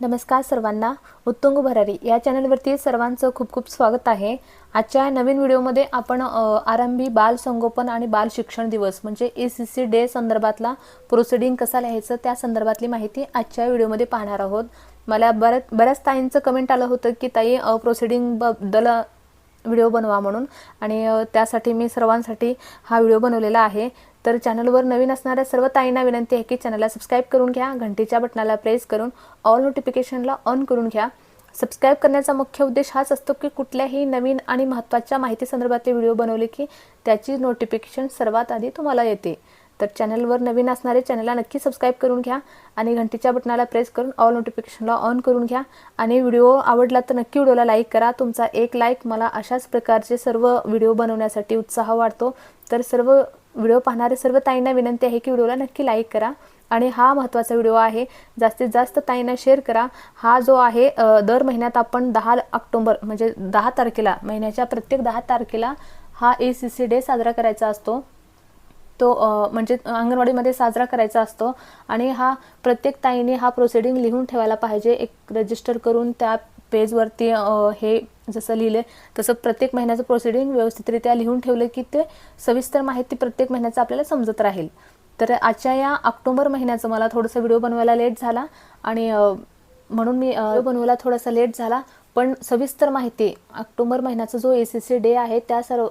नमस्कार सर्वांना. उत्तुंग भरारी या चॅनलवरती सर्वांचं खूप खूप स्वागत आहे. आजच्या नवीन व्हिडिओमध्ये आपण आरंभी बाल संगोपन आणि बाल शिक्षण दिवस म्हणजे ए सी सी डे संदर्भातला प्रोसिडिंग कसा लिहायचं त्या संदर्भातली माहिती आजच्या व्हिडिओमध्ये पाहणार आहोत. मला बऱ्याच बऱ्याच ताईंचं कमेंट आलं होतं की ताई प्रोसिडिंगबद्दल व्हिडिओ बनवा म्हणून. आणि त्यासाठी मी सर्वांसाठी हा व्हिडिओ बनवलेला आहे. तर चॅनलवर नवीन असणाऱ्या सर्व ताईंना विनंती आहे की चॅनलला सबस्क्राईब करून घ्या घंटीच्या बटनाला प्रेस करून ऑल नोटिफिकेशनला ऑन करून घ्या. सबस्क्राईब करण्याचा मुख्य उद्देश हाच असतो की कुठल्याही नवीन आणि महत्त्वाच्या माहिती संदर्भातले व्हिडिओ बनवले की त्याची नोटिफिकेशन सर्वात आधी तुम्हाला येते. तर चॅनलवर नवीन असणारे चॅनलला नक्की सबस्क्राईब करून घ्या आणि घंटीच्या बटनाला प्रेस करून ऑल नोटिफिकेशनला ऑन करून घ्या. आणि व्हिडिओ आवडला तर नक्की व्हिडिओला लाईक करा. तुमचा एक लाईक मला अशाच प्रकारचे सर्व व्हिडिओ बनवण्यासाठी उत्साह वाढतो. तर सर्व व्हिडिओ पाहणाऱ्या सर्व ताईंना विनंती आहे की व्हिडिओला नक्की लाईक करा. आणि हा महत्त्वाचा व्हिडिओ आहे. जास्तीत जास्त ताईंना शेअर करा. हा जो आहे दर महिन्यात आपण दहा ऑक्टोंबर म्हणजे दहा तारखेला महिन्याच्या प्रत्येक दहा तारखेला हा ए सी सी डे साजरा करायचा असतो. तो म्हणजे अंगणवाडीमध्ये साजरा करायचा असतो. आणि हा प्रत्येक ताईने हा प्रोसिडिंग लिहून ठेवायला पाहिजे. एक रजिस्टर करून त्या पेजवरती हे जसं लिहिले तसं प्रत्येक महिन्याचं प्रोसिडिंग व्यवस्थितरित्या लिहून ठेवलं की ते सविस्तर माहिती प्रत्येक महिन्याचं आपल्याला समजत राहील. तर आजच्या या ऑक्टोबर महिन्याचं मला थोडंसं व्हिडिओ बनवायला लेट झाला आणि म्हणून मी बनवायला थोडासा लेट झाला पण सविस्तर माहिती ऑक्टोबर महिन्याचा जो ए सी सी डे आहे त्या सर्व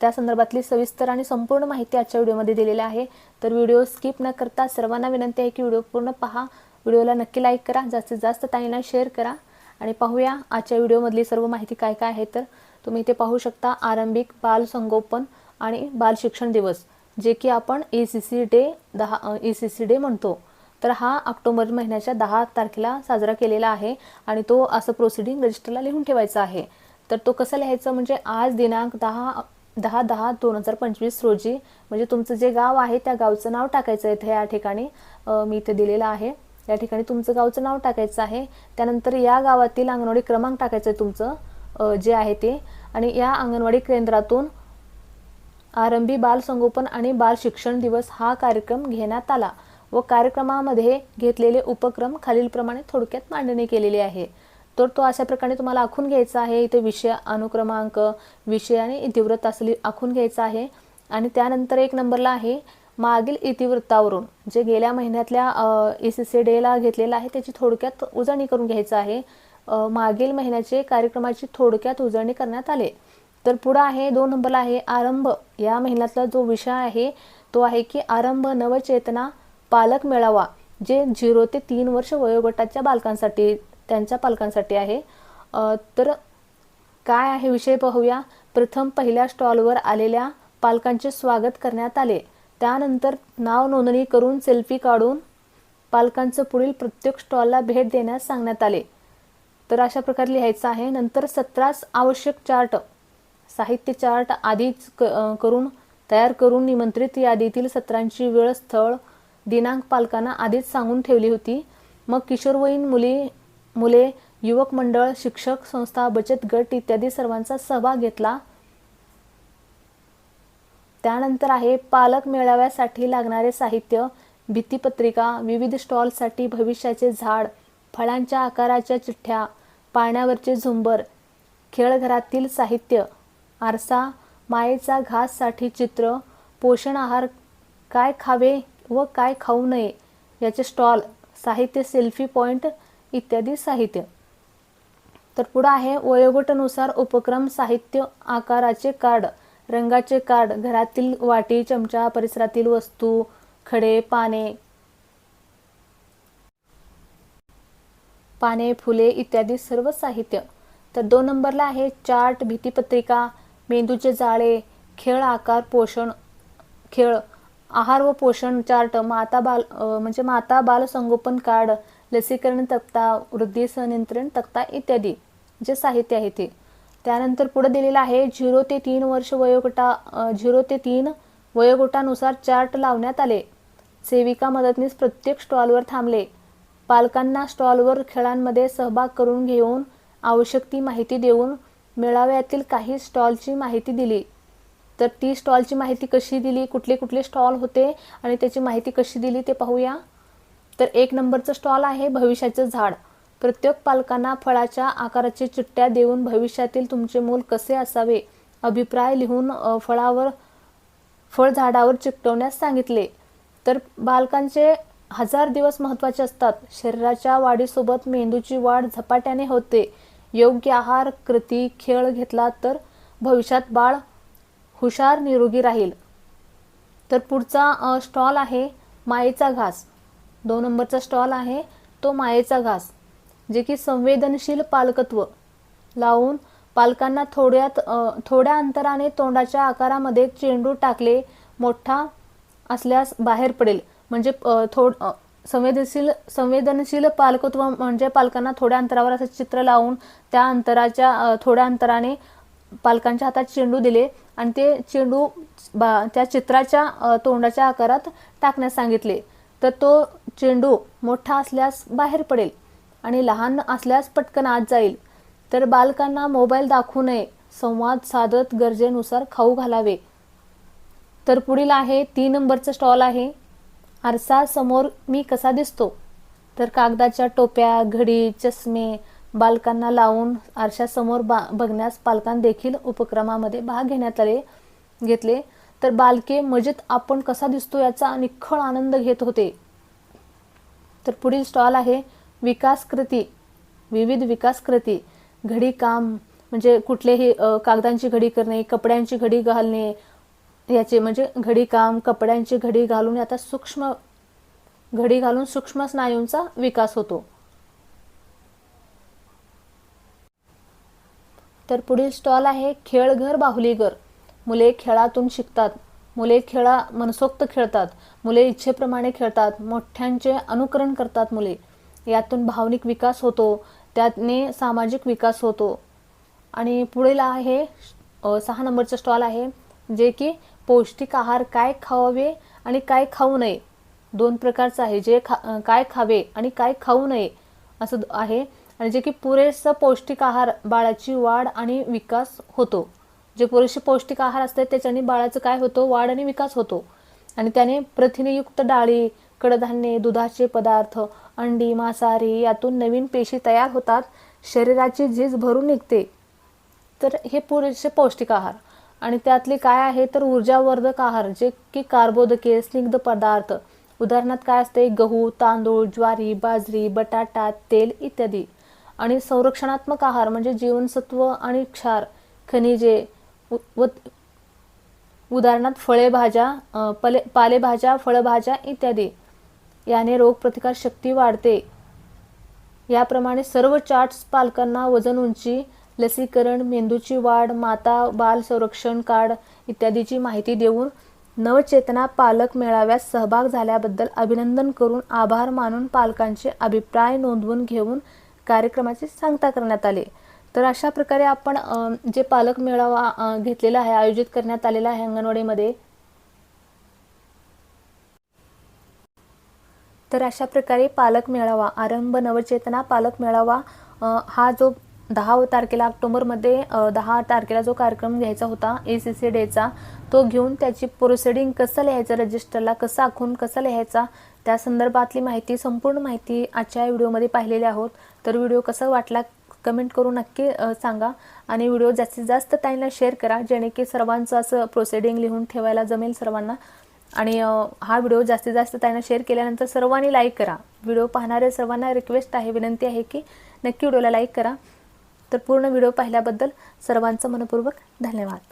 त्या संदर्भातली सविस्तर आणि संपूर्ण माहिती आजच्या व्हिडिओमध्ये दिलेली आहे. तर व्हिडिओ स्किप न करता सर्वांना विनंती आहे की व्हिडिओ पूर्ण पहा. व्हिडिओला नक्की लाईक करा जास्तीत जास्त ताईंना शेअर करा. आणि पाहूया आजच्या व्हिडिओमधली सर्व माहिती काय काय आहे तर तुम्ही इथे पाहू शकता आरंभिक बाल संगोपन आणि बाल शिक्षण दिवस जे की आपण ए सी सी डे दहा ए सी सी डे म्हणतो. तर हा ऑक्टोबर महिन्याच्या दहा तारखेला साजरा केलेला आहे आणि तो असं प्रोसिडिंग रजिस्टरला लिहून ठेवायचा आहे. तर तो कसं लिहायचं म्हणजे आज दिनांक दहा दहा दहा दोन हजार पंचवीस रोजी म्हणजे तुमचं जे गाव आहे त्या गावचं नाव टाकायचं इथे या ठिकाणी. मी इथे दिलेलं आहे. या ठिकाणी तुमचं गावचं नाव टाकायचं आहे. त्यानंतर या गावातील अंगणवाडी क्रमांक टाकायचं आहे तुमचं जे आहे ते. आणि या अंगणवाडी केंद्रातून आरंभी बाल संगोपन आणि बाल शिक्षण दिवस हा कार्यक्रम घेण्यात आला व कार्यक्रमामध्ये घेतलेले उपक्रम खालीलप्रमाणे थोडक्यात मांडणी केलेली आहे. तर तो अशा प्रकारे तुम्हाला आखून घ्यायचा आहे. इथे विषय अनुक्रमांक विषय आणि इतिवृत्त असली आखून घ्यायचा आहे. आणि त्यानंतर एक नंबरला आहे मागील इतिवृत्तावरून जे गेल्या महिन्यातल्या ए सी सी डेला घेतलेलं आहे त्याची थोडक्यात उजळणी करून घ्यायचं आहे. मागील महिन्याचे कार्यक्रमाची थोडक्यात उजळणी करण्यात आले. तर पुढं आहे दोन नंबरला आहे आरंभ. या महिन्यातला जो विषय आहे तो आहे की आरंभ नवचेतना पालक मेळावा जे झिरो ते तीन वर्ष वयोगटाच्या बालकांसाठी त्यांच्या पालकांसाठी आहे. तर काय आहे विषय पाहूया. प्रथम पहिल्या स्टॉलवर आलेल्या पालकांचे स्वागत करण्यात आले. त्यानंतर नाव नोंदणी करून सेल्फी काढून पालकांचं पुढील प्रत्येक स्टॉलला भेट देण्यास सांगण्यात आले. तर अशा प्रकारे लिहायचं आहे. नंतर सत्रास आवश्यक चार्ट साहित्य चार्ट आधीच क करून तयार करून निमंत्रित यादीतील सत्रांची वेळ स्थळ दिनांक पालकांना आधीच सांगून ठेवली होती. मग किशोरवयीन मुली मुले युवक मंडळ शिक्षक संस्था बचत गट इत्यादी सर्वांचा सहभाग घेतला. त्यानंतर आहे पालक मेळाव्यासाठी लागणारे साहित्य भित्तीपत्रिका विविध स्टॉलसाठी भविष्याचे झाड फळांच्या आकाराच्या चिठ्ठ्या पाण्यावरचे झुंबर खेळघरातील साहित्य आरसा मायेचा घाससाठी चित्र पोषण आहार काय खावे व काय खाऊ नये याचे स्टॉल साहित्य सेल्फी पॉईंट इत्यादी साहित्य. तर पुढं आहे वयोगटानुसार उपक्रम साहित्य आकाराचे कार्ड. रंगाचे कार्ड घरातील वाटी चमचा परिसरातील वस्तू खडे पाने पाने फुले इत्यादी सर्व साहित्य. तर दोन नंबरला आहे चार्ट भीतीपत्रिका मेंदूचे जाळे खेळ आकार पोषण खेळ आहार व पोषण चार्ट माता बाल म्हणजे माता बाल संगोपन कार्ड लसीकरण तक्ता वृद्धी सनियंत्रण तक्ता इत्यादी जे साहित्य आहे ते. त्यानंतर पुढे दिलेलं आहे झिरो ते तीन वर्ष वयोगटा झिरो ते तीन वयोगटानुसार चार्ट लावण्यात आले. सेविका मदतनीस प्रत्येक स्टॉलवर थांबले. पालकांना स्टॉलवर खेळांमध्ये सहभाग करून घेऊन आवश्यक ती माहिती देऊन मेळाव्यातील काही स्टॉलची माहिती दिली. तर ती स्टॉलची माहिती कशी दिली कुठले कुठले स्टॉल होते आणि त्याची माहिती कशी दिली ते पाहूया. तर एक नंबरचं स्टॉल आहे भविष्याचं झाड. प्रत्येक पालकांना फळाच्या आकाराची चिठ्ठ्या देऊन भविष्यातील तुमचे मूल कसे असावे? अभिप्राय लिहून फळावर फळझाडावर चिकटवण्यास सांगितले. तर बालकांचे हजार दिवस महत्त्वाचे असतात. शरीराच्या वाढीसोबत मेंदूची वाढ झपाट्याने होते. योग्य आहार कृती खेळ घेतला तर भविष्यात बाळ हुशार निरोगी राहील. तर पुढचा स्टॉल आहे मायेचा घास. दोन नंबरचा स्टॉल आहे तो मायेचा घास. जे की संवेदनशील पालकत्व. लावून पालकांना थोड्यात थोड्या अंतराने तोंडाच्या आकारामध्ये चेंडू टाकले मोठा असल्यास बाहेर पडेल. म्हणजे थोड संवेदनशील संवेदनशील पालकत्व म्हणजे पालकांना थोड्या अंतरावर असं चित्र लावून त्या अंतराच्या थोड्या अंतराने पालकांच्या हातात चेंडू दिले आणि ते चेंडू बा त्या चित्राच्या तोंडाच्या आकारात टाकण्यास सांगितले. तर तो चेंडू मोठा असल्यास बाहेर पडेल. आणि लहान असल्यास पटकन आत जाईल. तर बालकांना मोबाईल दाखवू नये. संवाद साधत गरजेनुसार खाऊ घालावे. तर पुढील आहे तीन नंबरचं स्टॉल आहे. आरसा समोर मी कसा दिसतो? तर कागदाच्या टोप्या घडी चष्मे बालकांना लावून आरशासमोर बा बघण्यास पालकांदेखील उपक्रमामध्ये भाग घेण्यात आले घेतले. तर बालके मजेत आपण कसा दिसतो याचा निखळ आनंद घेत होते. तर पुढील स्टॉल आहे विकास कृती विविध विकास कृती घडी काम म्हणजे कुठलेही कागदांची घडी करणे कपड्यांची घडी घालणे याचे म्हणजे घडी काम कपड्यांची घडी घालून आता सूक्ष्म घडी घालून सूक्ष्म स्नायूंचा विकास होतो. तर पुढील स्टॉल आहे खेळघर बाहुलीघर मुले खेळातून शिकतात. मुले खेळा मनसोक्त खेळतात. मुले इच्छेप्रमाणे खेळतात. मोठ्यांचे अनुकरण करतात मुले. यातून भावनिक विकास होतो त्याने सामाजिक विकास होतो. आणि पुढील आहे सहा नंबरचं स्टॉल आहे जे की पौष्टिक आहार काय खावावे आणि काय खाऊ नये. दोन प्रकारचं आहे जे खा काय खावे आणि काय खाऊ नये असं आहे. आणि जे की पुरेसं पौष्टिक आहार बाळाची वाढ आणि विकास होतो. जे पुरेसे पौष्टिक आहार असतात त्याच्याने बाळाचं काय होतो? वाढ आणि विकास होतो. आणि त्याने प्रथिनयुक्त डाळी कडधान्ये दुधाचे पदार्थ अंडी मांसाहारी यातून नवीन पेशी तयार होतात. शरीराची झीज भरून निघते. तर हे पुरेसे पौष्टिक आहार. आणि त्यातले काय आहे तर ऊर्जावर्धक आहार जे की कार्बोदके स्निग्ध पदार्थ. उदाहरणार्थ काय असते? गहू तांदूळ ज्वारी बाजरी बटाटा तेल इत्यादी. आणि संरक्षणात्मक आहार म्हणजे जीवनसत्व आणि क्षार खनिजे व उदाहरणार्थ फळे भाज्या पले पालेभाज्या फळभाज्या इत्यादी. याने रोगप्रतिकार शक्ती वाढते. याप्रमाणे सर्व चार्ट्स पालकांना वजन उंची लसीकरण मेंदूची वाढ माता बाल संरक्षण कार्ड इत्यादीची माहिती देऊन नवचेतना पालक मेळाव्यात सहभाग झाल्याबद्दल अभिनंदन करून आभार मानून पालकांचे अभिप्राय नोंदवून घेऊन कार्यक्रमाची सांगता करण्यात आले. तर अशा प्रकारे आपण जे पालक मेळावा घेतलेला आहे आयोजित करण्यात आलेला आहे अंगणवाडीमध्ये तर अशा प्रकारे पालक मेळावा आरंभ नवचेतना पालक मेळावा हा जो दहा तारखेला ऑक्टोबरमध्ये दहा तारखेला जो कार्यक्रम घ्यायचा होता ए सी सी डेचा तो घेऊन त्याची प्रोसिडिंग कसं लिहायचं रजिस्टरला कसं आखून कसा लिहायचा त्या संदर्भातली माहिती संपूर्ण माहिती आजच्या व्हिडिओमध्ये पाहिलेली आहोत. तर व्हिडिओ कसा वाटला कमेंट करून नक्की सांगा. आणि व्हिडिओ जास्तीत जास्त ताईंना शेअर करा जेणे की सर्वांचं असं प्रोसिडिंग लिहून ठेवायला जमेल सर्वांना. आणि हा व्हिडिओ जास्तीत जास्त त्यांना शेअर केल्यानंतर सर्वांनी लाईक करा. व्हिडिओ पाहणाऱ्या सर्वांना रिक्वेस्ट आहे विनंती आहे की नक्की व्हिडिओला लाईक करा. तर पूर्ण व्हिडिओ पाहिल्याबद्दल सर्वांचं मनपूर्वक धन्यवाद.